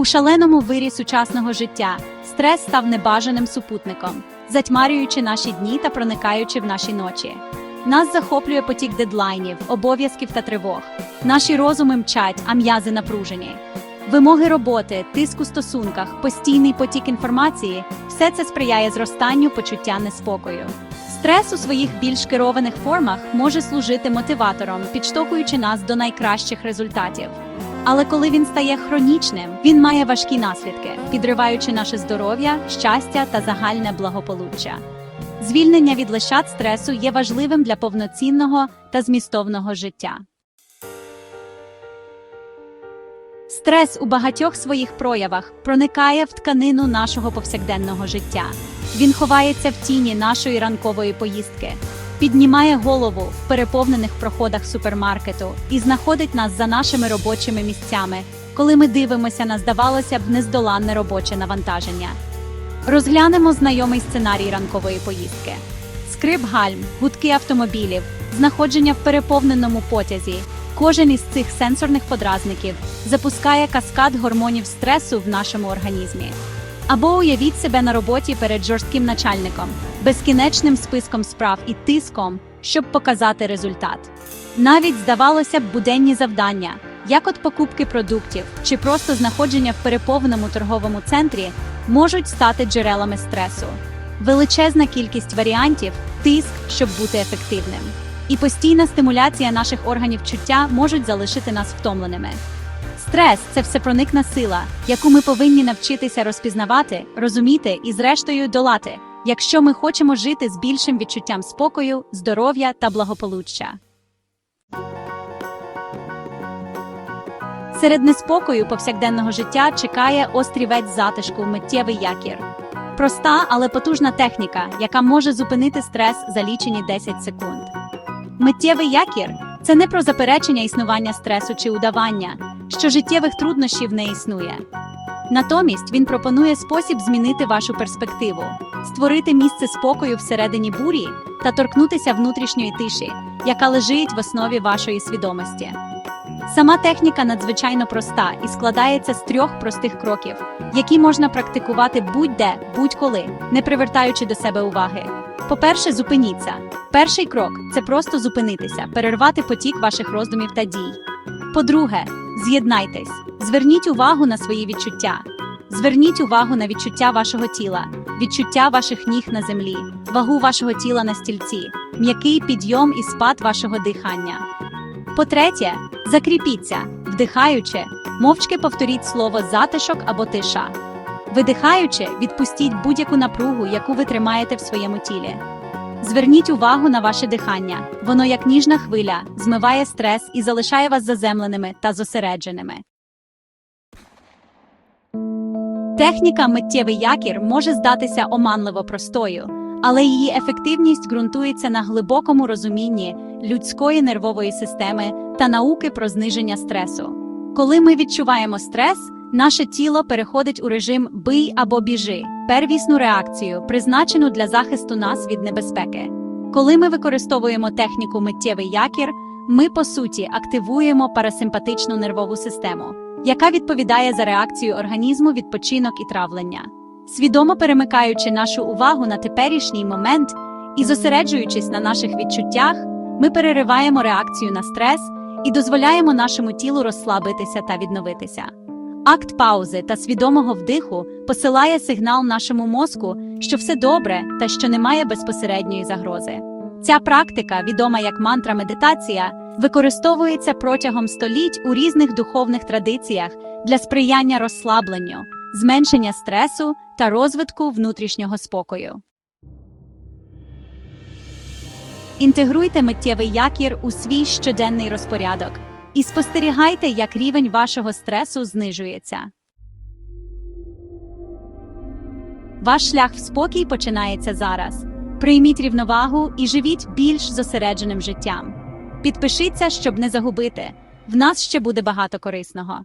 У шаленому вирі сучасного життя стрес став небажаним супутником, затьмарюючи наші дні та проникаючи в наші ночі. Нас захоплює потік дедлайнів, обов'язків та тривог. Наші розуми мчать, а м'язи напружені. Вимоги роботи, тиск у стосунках, постійний потік інформації все це сприяє зростанню почуття неспокою. Стрес у своїх більш керованих формах може служити мотиватором, підштовхуючи нас до найкращих результатів. Але коли він стає хронічним, він має важкі наслідки, підриваючи наше здоров'я, щастя та загальне благополуччя. Звільнення від лещат стресу є важливим для повноцінного та змістовного життя. Стрес у багатьох своїх проявах проникає в тканину нашого повсякденного життя. Він ховається в тіні нашої ранкової поїздки, піднімає голову в переповнених проходах супермаркету і знаходить нас за нашими робочими місцями, коли ми дивимося на здавалося б нездоланне робоче навантаження. Розглянемо знайомий сценарій ранкової поїздки: скрип гальм, гудки автомобілів, знаходження в переповненому потязі. Кожен із цих сенсорних подразників запускає каскад гормонів стресу в нашому організмі. Або уявіть себе на роботі перед жорстким начальником, безкінечним списком справ і тиском, щоб показати результат. Навіть здавалося б буденні завдання, як от покупки продуктів чи просто знаходження в переповненому торговому центрі, можуть стати джерелами стресу. Величезна кількість варіантів, тиск, щоб бути ефективним. І постійна стимуляція наших органів чуття можуть залишити нас втомленими. Стрес це всепроникна сила, яку ми повинні навчитися розпізнавати, розуміти і, зрештою, долати, якщо ми хочемо жити з більшим відчуттям спокою, здоров'я та благополуччя. Серед неспокою повсякденного життя чекає острівець затишку миттєвий якір. Проста, але потужна техніка, яка може зупинити стрес за лічені 10 секунд. Миттєвий якір це не про заперечення існування стресу чи удавання, що життєвих труднощів не існує. Натомість він пропонує спосіб змінити вашу перспективу, створити місце спокою всередині бурі та торкнутися внутрішньої тиші, яка лежить в основі вашої свідомості. Сама техніка надзвичайно проста і складається з трьох простих кроків, які можна практикувати будь-де, будь-коли, не привертаючи до себе уваги. По-перше, зупиніться. Перший крок це просто зупинитися, перервати потік ваших роздумів та дій. По-друге, з'єднайтесь, зверніть увагу на свої відчуття. Зверніть увагу на відчуття вашого тіла, відчуття ваших ніг на землі, вагу вашого тіла на стільці, м'який підйом і спад вашого дихання. По-третє, закріпіться, вдихаючи, мовчки повторіть слово затишок або тиша. Видихаючи, відпустіть будь-яку напругу, яку ви тримаєте в своєму тілі. Зверніть увагу на ваше дихання. Воно, як ніжна хвиля, змиває стрес і залишає вас заземленими та зосередженими. Техніка миттєвий якір може здатися оманливо простою, але її ефективність ґрунтується на глибокому розумінні людської нервової системи та науки про зниження стресу. Коли ми відчуваємо стрес, наше тіло переходить у режим бий або біжи, первісну реакцію, призначену для захисту нас від небезпеки. Коли ми використовуємо техніку миттєвий якір, ми по суті активуємо парасимпатичну нервову систему, яка відповідає за реакцію організму, відпочинок і травлення. Свідомо перемикаючи нашу увагу на теперішній момент і зосереджуючись на наших відчуттях, ми перериваємо реакцію на стрес і дозволяємо нашому тілу розслабитися та відновитися. Акт паузи та свідомого вдиху посилає сигнал нашому мозку, що все добре та що немає безпосередньої загрози. Ця практика, відома як мантра медитація, використовується протягом століть у різних духовних традиціях для сприяння розслабленню, зменшення стресу та розвитку внутрішнього спокою. Інтегруйте миттєвий якір у свій щоденний розпорядок і спостерігайте, як рівень вашого стресу знижується. Ваш шлях в спокій починається зараз. Прийміть рівновагу і живіть більш зосередженим життям. Підпишіться, щоб не загубити. В нас ще буде багато корисного.